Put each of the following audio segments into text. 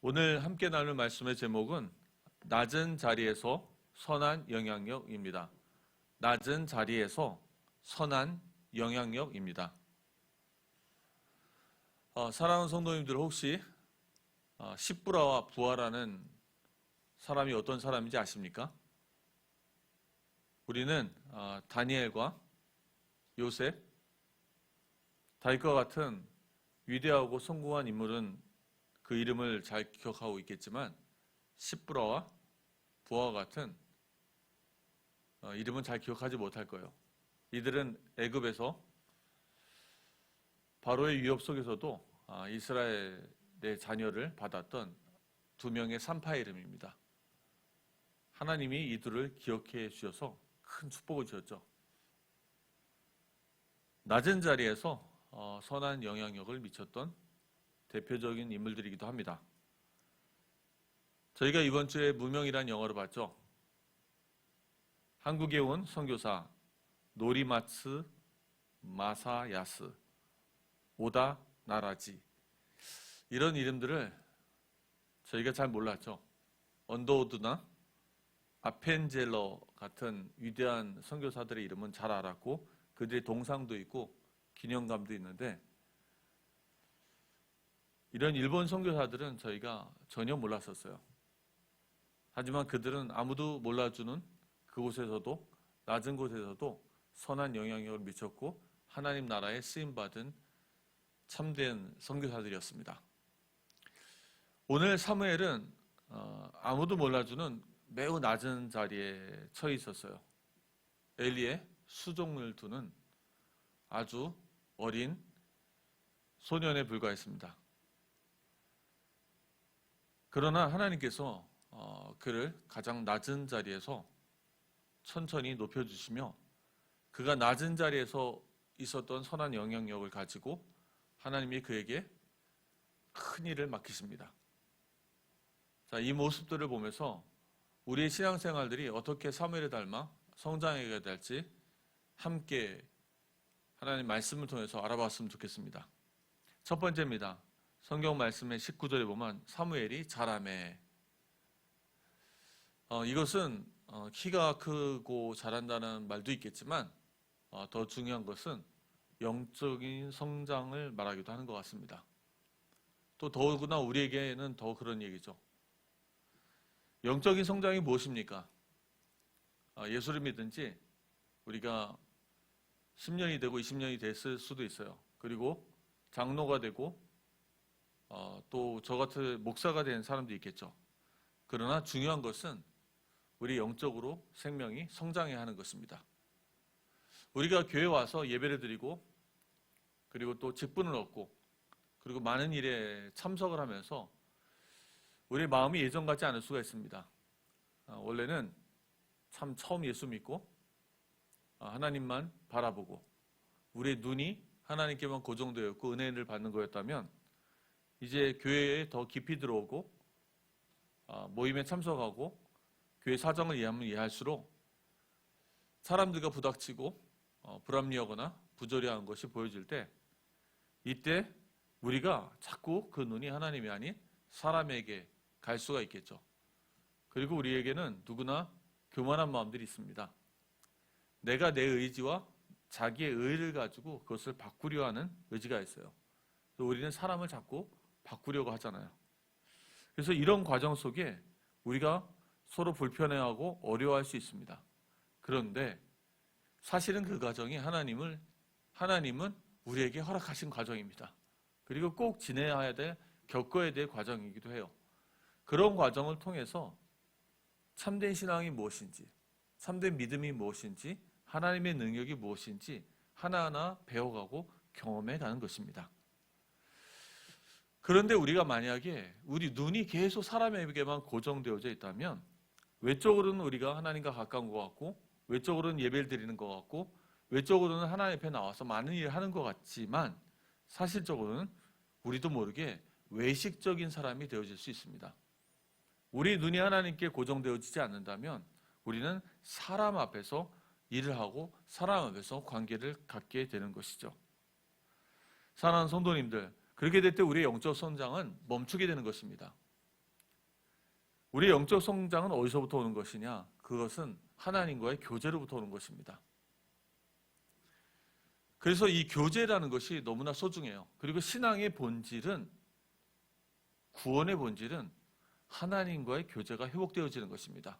오늘 함께 나눌 말씀의 제목은 낮은 자리에서 선한 영향력입니다. 낮은 자리에서 선한 영향력입니다. 어, 사랑하는 성도님들 혹시 어, 십부라와 부하라는 사람이 어떤 사람인지 아십니까? 우리는 어, 다니엘과 요셉, 다윗과 같은 위대하고 성공한 인물은 그 이름을 잘 기억하고 있겠지만 십부라와 부하와 같은 어, 이름은 잘 기억하지 못할 거예요. 이들은 애굽에서 바로의 위협 속에서도 아, 이스라엘의 자녀를 받았던 두 명의 산파 이름입니다. 하나님이 이들을 기억해 주셔서 큰 축복을 주셨죠. 낮은 자리에서 어, 선한 영향력을 미쳤던 대표적인 인물들이기도 합니다. 저희가 이번 주에 무명이란 영화를 봤죠. 한국에 온 선교사 노리마츠 마사야스 오다 나라지 이런 이름들을 저희가 잘 몰랐죠. 언더우드나 아펜젤러 같은 위대한 선교사들의 이름은 잘 알았고 그들의 동상도 있고 기념감도 있는데 이런 일본 선교사들은 저희가 전혀 몰랐었어요. 하지만 그들은 아무도 몰라주는 그곳에서도 낮은 곳에서도 선한 영향력을 미쳤고 하나님 나라에 쓰임 받은 참된 선교사들이었습니다. 오늘 사무엘은 어, 아무도 몰라주는 매우 낮은 자리에 처해 있었어요. 엘리의 수종을 두는 아주 어린 소년에 불과했습니다. 그러나 하나님께서 어, 그를 가장 낮은 자리에서 천천히 높여주시며 그가 낮은 자리에서 있었던 선한 영향력을 가지고 하나님이 그에게 큰 일을 맡기십니다. 자, 이 모습들을 보면서 우리의 신앙생활들이 어떻게 사무엘을 닮아 성장하게 될지 함께 하나님 말씀을 통해서 알아봤으면 좋겠습니다. 첫 번째입니다. 성경 말씀의 19절에 보면 사무엘이 자라매 어, 이것은 어, 키가 크고 자란다는 말도 있겠지만 어, 더 중요한 것은 영적인 성장을 말하기도 하는 것 같습니다. 또 더구나 우리에게는 더 그런 얘기죠. 영적인 성장이 무엇입니까? 아, 예수를 믿은지 우리가 10년이 되고 20년이 됐을 수도 있어요. 그리고 장로가 되고 어, 또 저 같은 목사가 된 사람도 있겠죠. 그러나 중요한 것은 우리 영적으로 생명이 성장해야 하는 것입니다. 우리가 교회 와서 예배를 드리고 그리고 또 직분을 얻고 그리고 많은 일에 참석을 하면서 우리의 마음이 예전 같지 않을 수가 있습니다. 아, 원래는 참 처음 예수 믿고 아, 하나님만 바라보고 우리의 눈이 하나님께만 고정되어 있고 은혜를 받는 거였다면 이제 교회에 더 깊이 들어오고 아, 모임에 참석하고 교회 사정을 이해하면 이해할수록 사람들과 부닥치고 어, 불합리하거나 부조리한 것이 보여질 때 이때 우리가 자꾸 그 눈이 하나님이 아닌 사람에게 갈 수가 있겠죠. 그리고 우리에게는 누구나 교만한 마음들이 있습니다. 내가 내 의지와 자기의 의를 가지고 그것을 바꾸려 하는 의지가 있어요. 우리는 사람을 자꾸 바꾸려고 하잖아요. 그래서 이런 과정 속에 우리가 서로 불편해하고 어려워할 수 있습니다. 그런데 사실은 그 과정이 하나님을 하나님은 우리에게 허락하신 과정입니다. 그리고 꼭 지내야 될 겪어야 될 과정이기도 해요. 그런 과정을 통해서 참된 신앙이 무엇인지, 참된 믿음이 무엇인지, 하나님의 능력이 무엇인지 하나하나 배워가고 경험해 가는 것입니다. 그런데 우리가 만약에 우리 눈이 계속 사람에게만 고정되어져 있다면 외적으로는 우리가 하나님과 가까운 것 같고 외적으로는 예배를 드리는 것 같고 외적으로는 하나님 앞에 나와서 많은 일을 하는 것 같지만 사실적으로는 우리도 모르게 외식적인 사람이 되어질 수 있습니다. 우리 눈이 하나님께 고정되어지지 않는다면 우리는 사람 앞에서 일을 하고 사람 앞에서 관계를 갖게 되는 것이죠. 사랑하는 성도님들, 그렇게 될 때 우리의 영적 성장은 멈추게 되는 것입니다. 우리의 영적 성장은 어디서부터 오는 것이냐? 그것은 하나님과의 교제로부터 오는 것입니다. 그래서 이 교제라는 것이 너무나 소중해요. 그리고 신앙의 본질은 구원의 본질은 하나님과의 교제가 회복되어지는 것입니다.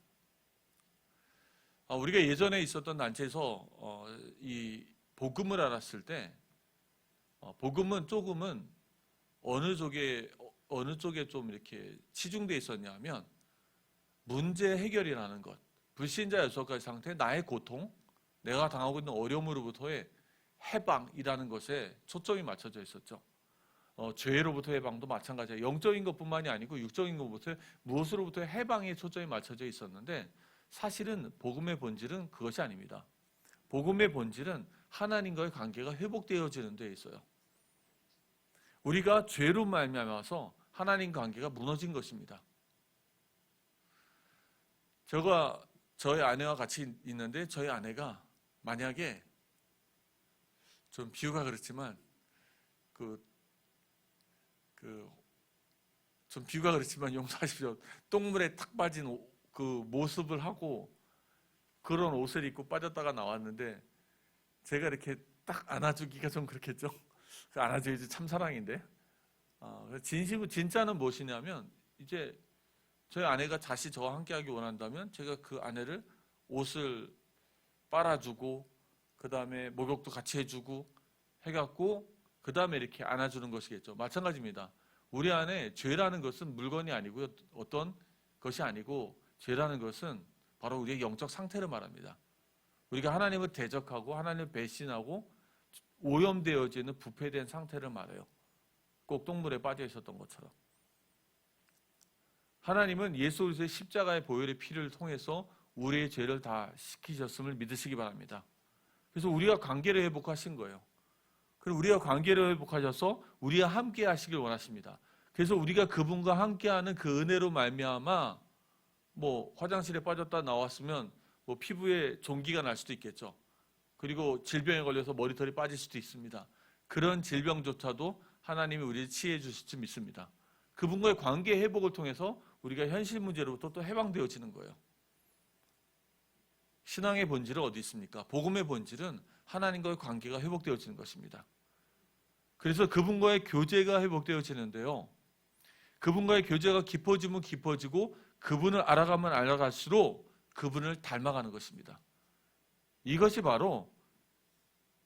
아, 우리가 예전에 있었던 단체에서 어, 이 복음을 알았을 때 어, 복음은 조금은 어느 쪽에 어, 어느 쪽에 좀 이렇게 치중돼 있었냐면 문제 해결이라는 것, 불신자 여섯 가지 상태, 나의 고통, 내가 당하고 있는 어려움으로부터의 해방이라는 것에 초점이 맞춰져 있었죠. 어, 죄로부터 해방도 마찬가지예요. 영적인 것뿐만이 아니고 육적인 것부터 무엇으로부터 해방에 초점이 맞춰져 있었는데 사실은 복음의 본질은 그것이 아닙니다. 복음의 본질은 하나님과의 관계가 회복되어지는 데 있어요. 우리가 죄로 말미암아서 하나님 관계가 무너진 것입니다. 제가 저희 아내와 같이 있는데 저희 아내가 만약에 좀 비유가 그렇지만 그 그 좀 비유가 그렇지만 용서하십시오. 똥물에 탁 빠진 오- 그 모습을 하고 그런 옷을 입고 빠졌다가 나왔는데 제가 이렇게 딱 안아주기가 좀 그렇겠죠. 그 안아줘야지 참 사랑인데. 아, 그래서 진심은 진짜는 무엇이냐면 이제 저희 아내가 다시 저와 함께하기 원한다면 제가 그 아내를 옷을 빨아주고 그 다음에 목욕도 같이 해주고 해갖고 그 다음에 이렇게 안아주는 것이겠죠. 마찬가지입니다. 우리 안에 죄라는 것은 물건이 아니고요. 어떤 것이 아니고 죄라는 것은 바로 우리의 영적 상태를 말합니다. 우리가 하나님을 대적하고 하나님을 배신하고 오염되어지는 부패된 상태를 말해요. 꼭 똥물에 빠져 있었던 것처럼. 하나님은 예수 그리스도의 십자가의 보혈의 피를 통해서 우리의 죄를 다 씻기셨음을 믿으시기 바랍니다. 그래서 우리가 관계를 회복하신 거예요. 그리고 우리가 관계를 회복하셔서 우리와 함께 하시길 원하십니다. 그래서 우리가 그분과 함께하는 그 은혜로 말미암아 뭐 화장실에 빠졌다 나왔으면 뭐 피부에 종기가 날 수도 있겠죠. 그리고 질병에 걸려서 머리털이 빠질 수도 있습니다. 그런 질병조차도 하나님이 우리를 치유해 주실 줄 믿습니다. 그분과의 관계 회복을 통해서 우리가 현실 문제로부터 또 해방되어지는 거예요. 신앙의 본질은 어디 있습니까? 복음의 본질은 하나님과의 관계가 회복되어지는 것입니다. 그래서 그분과의 교제가 회복되어지는데요. 그분과의 교제가 깊어지면 깊어지고 그분을 알아가면 알아갈수록 그분을 닮아가는 것입니다. 이것이 바로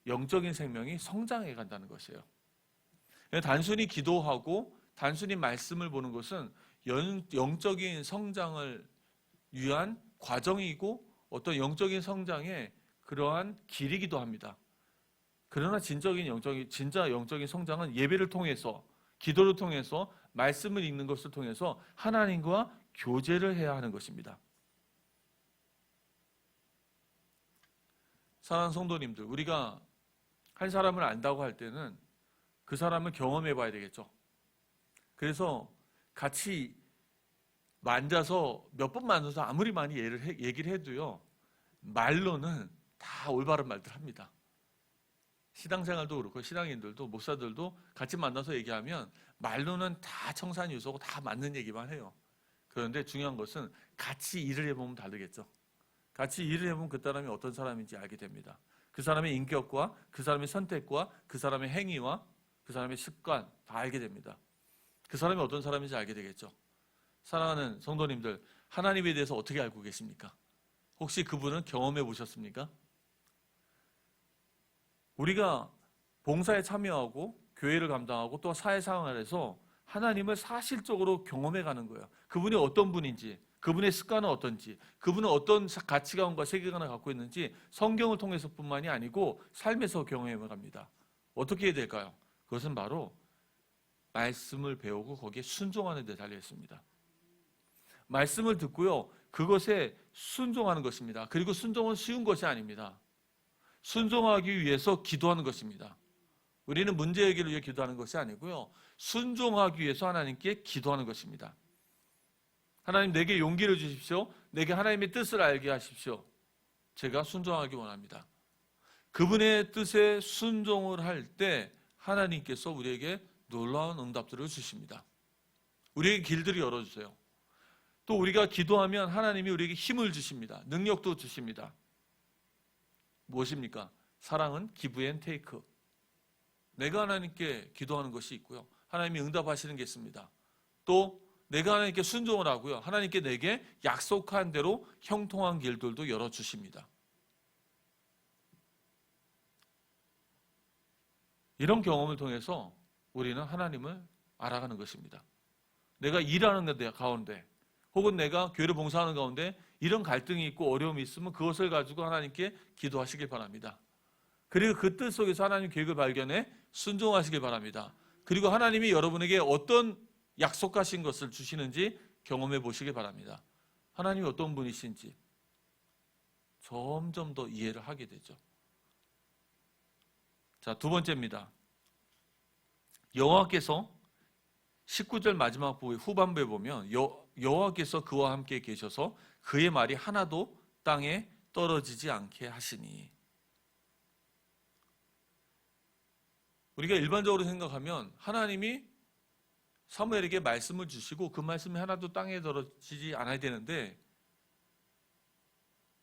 영적인 생명이 성장해 간다는 것이에요. 단순히 기도하고 단순히 말씀을 보는 것은 영- 영적인 성장을 위한 과정이고 어떤 영적인 성장의 그러한 길이기도 합니다. 그러나 진적인 영적인 진짜 영적인 성장은 예배를 통해서 기도를 통해서 말씀을 읽는 것을 통해서 하나님과 교제를 해야 하는 것입니다. 사랑하는 성도님들, 우리가 한 사람을 안다고 할 때는 그 사람을 경험해 봐야 되겠죠. 그래서 같이 만져서 몇 번 만져서 아무리 많이 얘를 해- 얘기를 해도요, 말로는 다 올바른 말들 합니다. 신앙생활도 그렇고 신앙인들도 목사들도 같이 만나서 얘기하면 말로는 다 청산유소고 다 맞는 얘기만 해요. 그런데 중요한 것은 같이 일을 해보면 다르겠죠. 같이 일을 해보면 그 사람이 어떤 사람인지 알게 됩니다. 그 사람의 인격과 그 사람의 선택과 그 사람의 행위와 그 사람의 습관 다 알게 됩니다. 그 사람이 어떤 사람인지 알게 되겠죠. 사랑하는 성도님들, 하나님에 대해서 어떻게 알고 계십니까? 혹시 그분은 경험해 보셨습니까? 우리가 봉사에 참여하고 교회를 감당하고 또 사회 상황에서 하나님을 사실적으로 경험해 가는 거예요. 그분이 어떤 분인지, 그분의 습관은 어떤지, 그분은 어떤 사- 가치관과 세계관을 갖고 있는지 성경을 통해서뿐만이 아니고 삶에서 경험해 갑니다. 어떻게 해야 될까요? 그것은 바로 말씀을 배우고 거기에 순종하는 데 달려 있습니다. 말씀을 듣고요. 그것에 순종하는 것입니다. 그리고 순종은 쉬운 것이 아닙니다. 순종하기 위해서 기도하는 것입니다. 우리는 문제 해결을 위해 기도하는 것이 아니고요. 순종하기 위해서 하나님께 기도하는 것입니다. 하나님 내게 용기를 주십시오. 내게 하나님의 뜻을 알게 하십시오. 제가 순종하기 원합니다. 그분의 뜻에 순종을 할 때 하나님께서 우리에게 놀라운 응답들을 주십니다. 우리에게 길들을 열어주세요. 또 우리가 기도하면 하나님이 우리에게 힘을 주십니다. 능력도 주십니다. 무엇입니까? 사랑은 기브 앤 테이크. 내가 하나님께 기도하는 것이 있고요. 하나님이 응답하시는 게 있습니다. 또 내가 하나님께 순종을 하고요. 하나님께 내게 약속한 대로 형통한 길들도 열어 주십니다. 이런 경험을 통해서 우리는 하나님을 알아가는 것입니다. 내가 일하는 데 가운데 혹은 내가 교회를 봉사하는 가운데 이런 갈등이 있고 어려움이 있으면 그것을 가지고 하나님께 기도하시길 바랍니다. 그리고 그 뜻 속에서 하나님 계획을 발견해 순종하시길 바랍니다. 그리고 하나님이 여러분에게 어떤 약속하신 것을 주시는지 경험해 보시길 바랍니다. 하나님이 어떤 분이신지 점점 더 이해를 하게 되죠. 자, 두 번째입니다. 여호와께서 19절 마지막 부분 후반부에 보면 여, 여호와께서 그와 함께 계셔서 그의 말이 하나도 땅에 떨어지지 않게 하시니 우리가 일반적으로 생각하면 하나님이 사무엘에게 말씀을 주시고 그 말씀이 하나도 땅에 떨어지지 않아야 되는데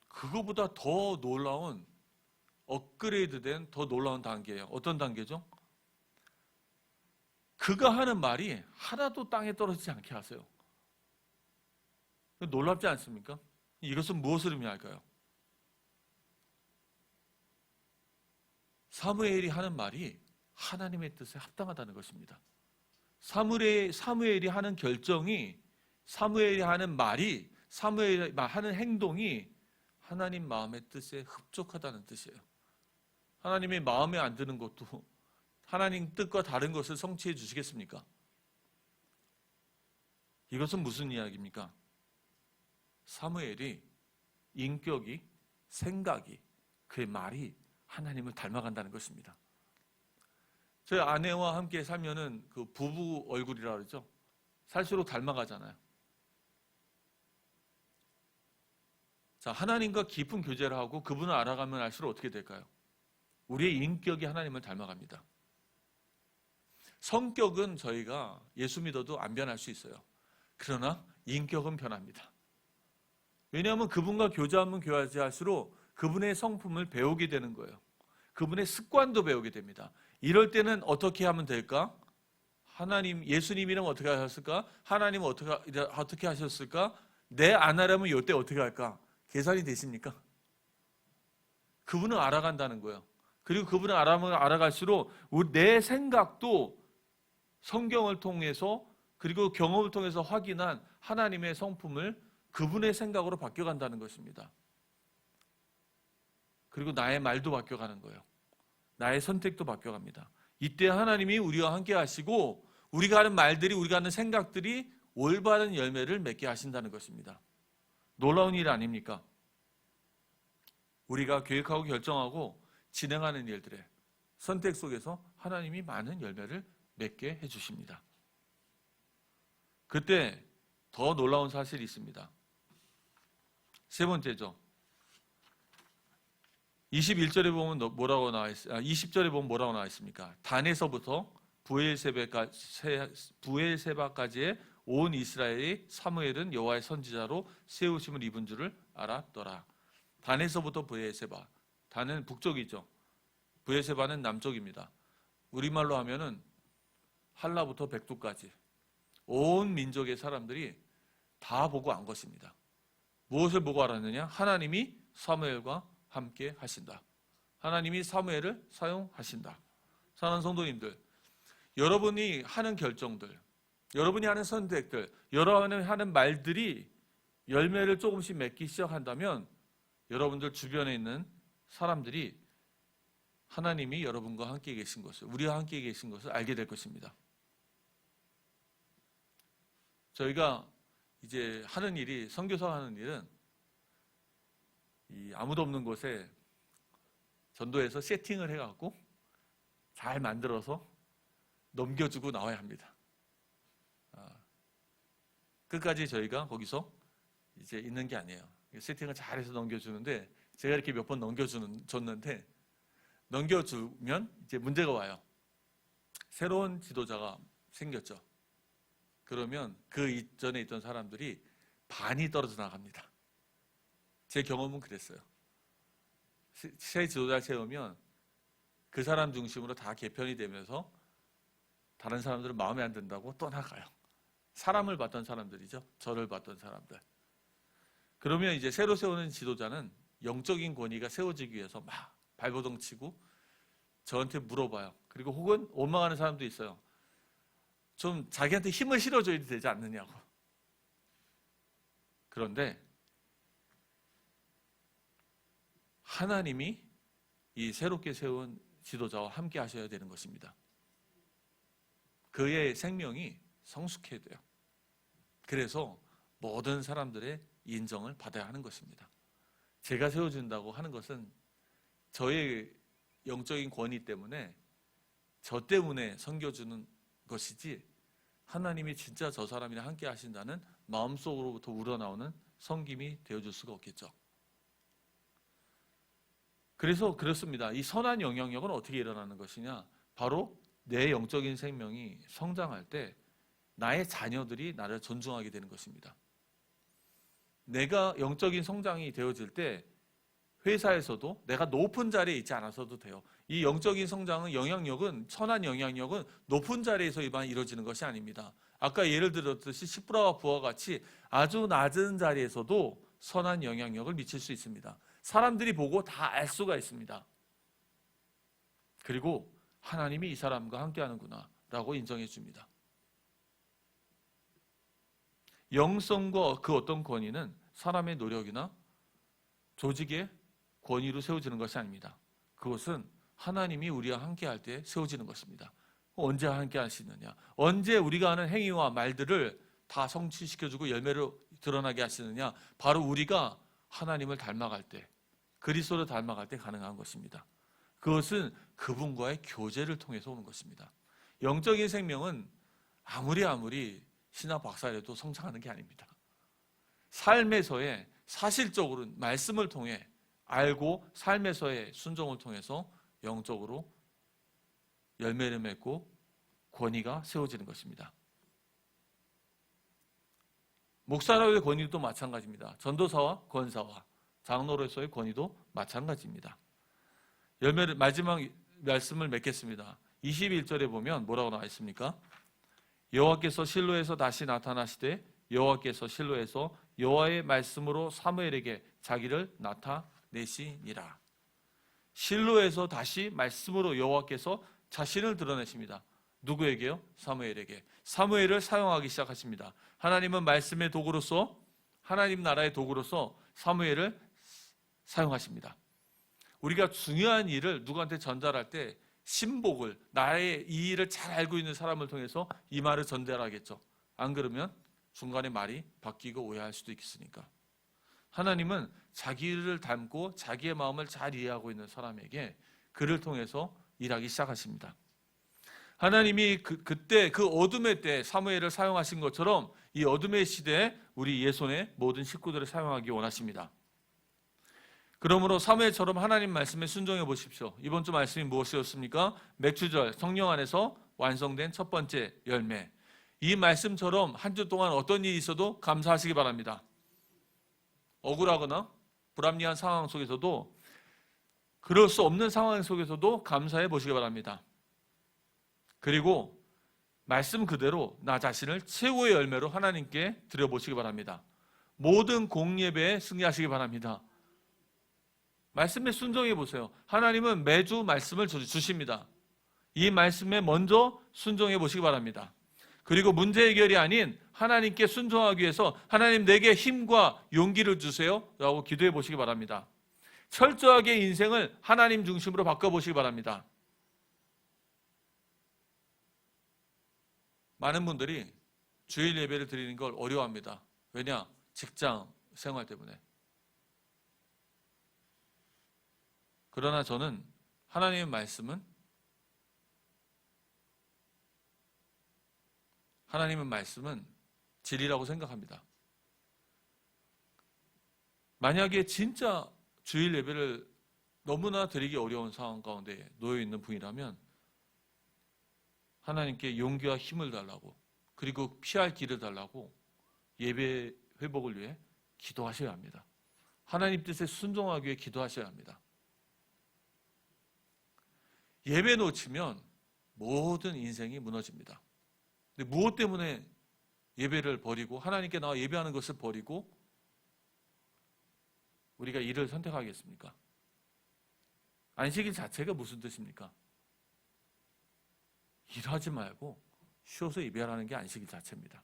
그거보다 더 놀라운 업그레이드된 더 놀라운 단계예요. 어떤 단계죠? 그가 하는 말이 하나도 땅에 떨어지지 않게 하세요. 놀랍지 않습니까? 이것은 무엇을 의미할까요? 사무엘이 하는 말이 하나님의 뜻에 합당하다는 것입니다. 사무엘, 사무엘이 하는 결정이 사무엘이 하는 말이 사무엘이 하는 행동이 하나님 마음의 뜻에 흡족하다는 뜻이에요. 하나님의 마음에 안 드는 것도 하나님 뜻과 다른 것을 성취해 주시겠습니까? 이것은 무슨 이야기입니까? 사무엘이 인격이 생각이 그의 말이 하나님을 닮아간다는 것입니다. 저희 아내와 함께 살면은 그 부부 얼굴이라 그러죠. 살수록 닮아가잖아요. 자, 하나님과 깊은 교제를 하고 그분을 알아가면 알수록 어떻게 될까요? 우리의 인격이 하나님을 닮아갑니다. 성격은 저희가 예수 믿어도 안 변할 수 있어요. 그러나 인격은 변합니다. 왜냐하면 그분과 교제하면 교제할수록 그분의 성품을 배우게 되는 거예요. 그분의 습관도 배우게 됩니다. 이럴 때는 어떻게 하면 될까? 하나님, 예수님이랑 어떻게 하셨을까? 하나님은 어떻게, 어떻게 하셨을까? 내 안 하려면 이때 어떻게 할까? 계산이 되십니까? 그분을 알아간다는 거예요. 그리고 그분을 알아가면 알아갈수록 내 생각도 성경을 통해서 그리고 경험을 통해서 확인한 하나님의 성품을 그분의 생각으로 바뀌어간다는 것입니다. 그리고 나의 말도 바뀌어가는 거예요. 나의 선택도 바뀌어갑니다. 이때 하나님이 우리와 함께 하시고 우리가 하는 말들이 우리가 하는 생각들이 올바른 열매를 맺게 하신다는 것입니다. 놀라운 일 아닙니까? 우리가 계획하고 결정하고 진행하는 일들의 선택 속에서 하나님이 많은 열매를 맺게 해주십니다. 그때 더 놀라운 사실이 있습니다. 세 번째죠. 21절에 보면 뭐라고 나와 있, 아, 20절에 보면 뭐라고 나와 있습니까? 단에서부터 부엘세바까지의 온 이스라엘이 사무엘은 여호와의 선지자로 세우심을 입은 줄을 알았더라. 단에서부터 부엘세바. 단은 북쪽이죠. 부엘세바는 남쪽입니다. 우리말로 하면은 한라부터 백두까지 온 민족의 사람들이 다 보고 안 것입니다. 무엇을 보고 알았느냐? 하나님이 사무엘과 함께 하신다. 하나님이 사무엘을 사용하신다. 사랑하는 성도님들, 여러분이 하는 결정들, 여러분이 하는 선택들, 여러분이 하는 말들이 열매를 조금씩 맺기 시작한다면 여러분들 주변에 있는 사람들이 하나님이 여러분과 함께 계신 것을, 우리와 함께 계신 것을 알게 될 것입니다. 저희가 이제 하는 일이, 선교사 하는 일은 이 아무도 없는 곳에 전도해서 세팅을 해갖고 잘 만들어서 넘겨주고 나와야 합니다. 아, 끝까지 저희가 거기서 이제 있는 게 아니에요. 세팅을 잘해서 넘겨주는데 제가 이렇게 몇 번 넘겨주는 줬는데 넘겨주면 이제 문제가 와요. 새로운 지도자가 생겼죠. 그러면 그 이전에 있던 사람들이 반이 떨어져 나갑니다. 제 경험은 그랬어요. 새- 새 지도자 세우면 그 사람 중심으로 다 개편이 되면서 다른 사람들은 마음에 안 든다고 떠나가요. 사람을 봤던 사람들이죠. 저를 봤던 사람들. 그러면 이제 새로 세우는 지도자는 영적인 권위가 세워지기 위해서 막 발버둥 치고 저한테 물어봐요. 그리고 혹은 원망하는 사람도 있어요. 좀 자기한테 힘을 실어줘야 되지 않느냐고. 그런데 하나님이 이 새롭게 세운 지도자와 함께 하셔야 되는 것입니다. 그의 생명이 성숙해야 돼요. 그래서 모든 사람들의 인정을 받아야 하는 것입니다. 제가 세워준다고 하는 것은 저의 영적인 권위 때문에 저 때문에 섬겨주는 것이지 하나님이 진짜 저 사람이랑 함께 하신다는 마음속으로부터 우러나오는 섬김이 되어줄 수가 없겠죠. 그래서 그렇습니다. 이 선한 영향력은 어떻게 일어나는 것이냐? 바로 내 영적인 생명이 성장할 때 나의 자녀들이 나를 존중하게 되는 것입니다. 내가 영적인 성장이 되어질 때 회사에서도 내가 높은 자리에 있지 않아서도 돼요. 이 영적인 성장은 영향력은 선한 영향력은 높은 자리에서만 이루어지는 것이 아닙니다. 아까 예를 들었듯이 시프라와 부와 같이 아주 낮은 자리에서도 선한 영향력을 미칠 수 있습니다. 사람들이 보고 다 알 수가 있습니다. 그리고 하나님이 이 사람과 함께 하는구나 라고 인정해 줍니다. 영성과 그 어떤 권위는 사람의 노력이나 조직의 권위로 세워지는 것이 아닙니다. 그것은 하나님이 우리와 함께 할 때 세워지는 것입니다. 언제 함께 하시느냐? 언제 우리가 하는 행위와 말들을 다 성취시켜주고 열매로 드러나게 하시느냐? 바로 우리가 하나님을 닮아갈 때, 그리스도를 닮아갈 때 가능한 것입니다. 그것은 그분과의 교제를 통해서 오는 것입니다. 영적인 생명은 아무리 아무리 신학 박사라도 성장하는 게 아닙니다. 삶에서의 사실적으로 말씀을 통해 알고 삶에서의 순종을 통해서 영적으로 열매를 맺고 권위가 세워지는 것입니다. 목사로의 권위도 마찬가지입니다. 전도사와 권사와 장로로서의 권위도 마찬가지입니다. 열매를 마지막 말씀을 맺겠습니다. 21절에 보면 뭐라고 나와 있습니까? 여호와께서 실로에서 다시 나타나시되 여호와께서 실로에서 여호와의 말씀으로 사무엘에게 자기를 나타내시니라. 실로에서 다시 말씀으로 여호와께서 자신을 드러내십니다. 누구에게요? 사무엘에게. 사무엘을 사용하기 시작하십니다. 하나님은 말씀의 도구로서 하나님 나라의 도구로서 사무엘을 사용하십니다. 우리가 중요한 일을 누구한테 전달할 때 신복을 나의 이 일을 잘 알고 있는 사람을 통해서 이 말을 전달하겠죠. 안 그러면 중간에 말이 바뀌고 오해할 수도 있겠으니까. 하나님은 자기를 닮고 자기의 마음을 잘 이해하고 있는 사람에게 그를 통해서 일하기 시작하십니다. 하나님이 그, 그때 그 어둠의 때 사무엘을 사용하신 것처럼 이 어둠의 시대에 우리 예손의 모든 식구들을 사용하기 원하십니다. 그러므로 사무엘처럼 하나님 말씀에 순종해 보십시오. 이번 주 말씀이 무엇이었습니까? 맥주절 성령 안에서 완성된 첫 번째 열매. 이 말씀처럼 한 주 동안 어떤 일이 있어도 감사하시기 바랍니다. 억울하거나 불합리한 상황 속에서도 그럴 수 없는 상황 속에서도 감사해 보시기 바랍니다. 그리고 말씀 그대로 나 자신을 최고의 열매로 하나님께 드려보시기 바랍니다. 모든 공예배에 승리하시기 바랍니다. 말씀에 순종해 보세요. 하나님은 매주 말씀을 주- 주십니다. 이 말씀에 먼저 순종해 보시기 바랍니다. 그리고 문제 해결이 아닌 하나님께 순종하기 위해서 하나님 내게 힘과 용기를 주세요. 라고 기도해 보시기 바랍니다. 철저하게 인생을 하나님 중심으로 바꿔보시기 바랍니다. 많은 분들이 주일 예배를 드리는 걸 어려워합니다. 왜냐? 직장 생활 때문에. 그러나 저는 하나님의 말씀은 하나님의 말씀은 진리라고 생각합니다. 만약에 진짜 주일 예배를 너무나 드리기 어려운 상황 가운데 놓여 있는 분이라면 하나님께 용기와 힘을 달라고 그리고 피할 길을 달라고 예배 회복을 위해 기도하셔야 합니다. 하나님 뜻에 순종하기 위해 기도하셔야 합니다. 예배 놓치면 모든 인생이 무너집니다. 근데 무엇 때문에 예배를 버리고 하나님께 나와 예배하는 것을 버리고 우리가 일을 선택하겠습니까? 안식일 자체가 무슨 뜻입니까? 일하지 말고 쉬어서 예배하라는 게 안식 일 자체입니다.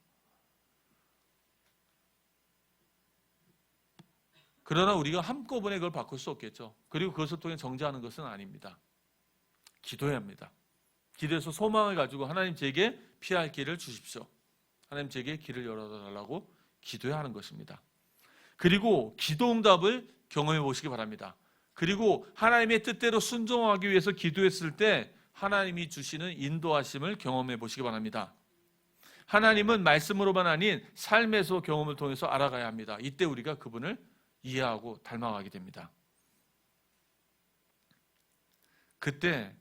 그러나 우리가 한꺼번에 그걸 바꿀 수 없겠죠. 그리고 그것을 통해 정죄하는 것은 아닙니다. 기도해야 합니다. 기도해서 소망을 가지고 하나님 제게 피할 길을 주십시오. 하나님 제게 길을 열어달라고 기도해야 하는 것입니다. 그리고 기도 응답을 경험해 보시기 바랍니다. 그리고 하나님의 뜻대로 순종하기 위해서 기도했을 때 하나님이 주시는 인도하심을 경험해 보시기 바랍니다. 하나님은 말씀으로만 아닌 삶에서 경험을 통해서 알아가야 합니다. 이때 우리가 그분을 이해하고 닮아가게 됩니다. 그때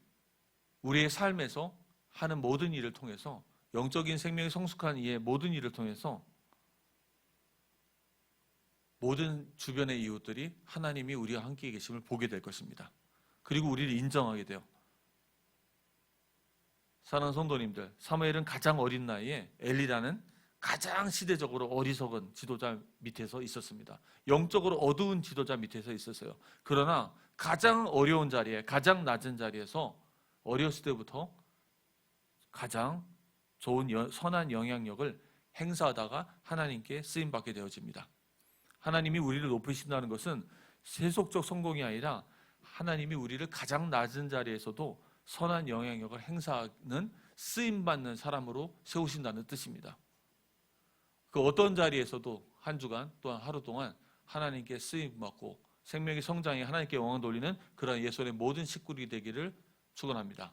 우리의 삶에서 하는 모든 일을 통해서 영적인 생명이 성숙한 이의 모든 일을 통해서 모든 주변의 이웃들이 하나님이 우리와 함께 계심을 보게 될 것입니다. 그리고 우리를 인정하게 돼요. 사랑하는 성도님들, 사무엘은 가장 어린 나이에 엘리라는 가장 시대적으로 어리석은 지도자 밑에서 있었습니다. 영적으로 어두운 지도자 밑에서 있었어요. 그러나 가장 어려운 자리에, 가장 낮은 자리에서 어렸을 때부터 가장 좋은 여- 선한 영향력을 행사하다가 하나님께 쓰임 받게 되어집니다. 하나님이 우리를 높이신다는 것은 세속적 성공이 아니라 하나님이 우리를 가장 낮은 자리에서도 선한 영향력을 행사하는 쓰임 받는 사람으로 세우신다는 뜻입니다. 그 어떤 자리에서도 한 주간 또한 하루 동안 하나님께 쓰임 받고 생명의 성장에 하나님께 영광 돌리는 그런 예수의 모든 식구들이 되기를 축원합니다.